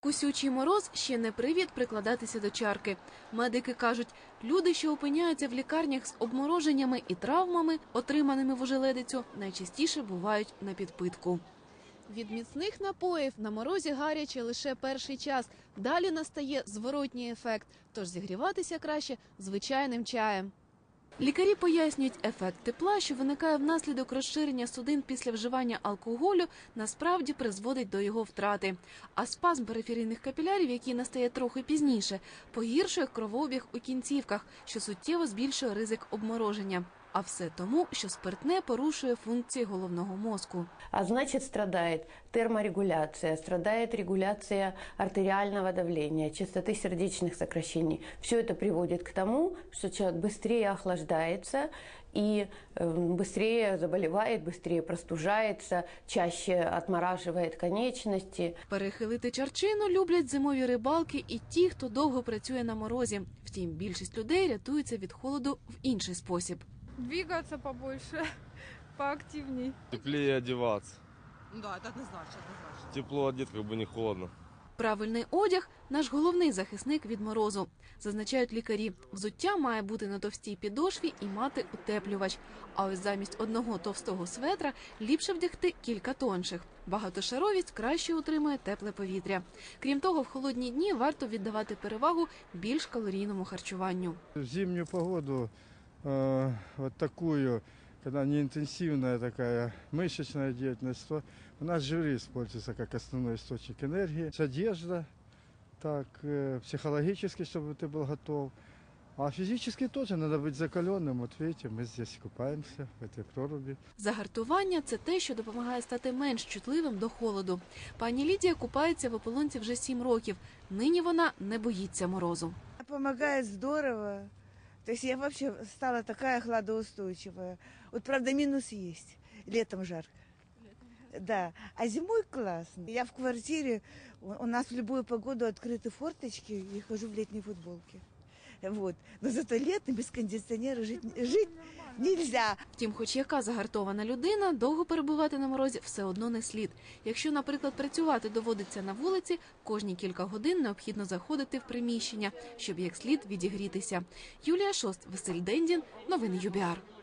Кусючий мороз ще не привід прикладатися до чарки. Медики кажуть, люди, що опиняються в лікарнях з обмороженнями і травмами, отриманими в ожеледицю, найчастіше бувають на підпитку. Від міцних напоїв на морозі гаряче лише перший час. Далі настає зворотній ефект, тож зігріватися краще звичайним чаєм. Лікарі пояснюють, ефект тепла, що виникає внаслідок розширення судин після вживання алкоголю, насправді призводить до його втрати. А спазм периферійних капілярів, який настає трохи пізніше, погіршує кровообіг у кінцівках, що суттєво збільшує ризик обмороження. А все тому, що спиртне порушує функції головного мозку. А значит, страдает терморегуляция, страдает регуляция артериального давления, частоты сердечных сокращений. Все это приводит к тому, что человек быстрее охлаждается и э, быстрее заболевает, быстрее простужается, чаще отмораживает конечности. Перехилити чарчину люблять зимові рибалки і ті, хто довго працює на морозі. Втім, більшість людей рятуються від холоду в інший спосіб. Двигаться побольше, поактивней. Теплее одеваться. Ну да, это однозначно, однозначно. Тепло одет, как бы не холодно. Правильний одяг наш головний захисник від морозу, зазначають лікарі. Взуття має бути на товстій підошві і мати утеплювач. А ось замість одного товстого светра ліпше вдягти кілька тонших. Багатошаровість краще утримує тепле повітря. Крім того, в холодні дні варто віддавати перевагу більш калорійному харчуванню. В зимнюю погоду э, вот такую, когда неинтенсивная такая мышечная деятельность, то у нас жиры используются как основной источник энергии. С одежда, так, э, психологически, чтобы ты был готов. А физически тоже надо быть закаленным. Вот видите, мы здесь купаемся в этой проруби. Загартування це те, що допомагає стати менш чутливим до холоду. Пані Лідія купається в ополонці вже сім років. Нині вона не боїться морозу. Помогает здорово. То есть я вообще стала такая хладоустойчивая. Вот правда минус есть. Летом жарко. Да, а зимой классно. Я в квартире, у нас в любую погоду открыты форточки и хожу в летней футболке. Вот. Но зато летом без кондиционера жить, жить нельзя. Втім, хоч яка загартована людина, довго перебувати на морозі все одно не слід. Якщо, наприклад, працювати доводиться на вулиці, кожні кілька годин необхідно заходити в приміщення, щоб як слід відігрітися. Юлія Шост, Василь Дендін, новини ЮБІАР.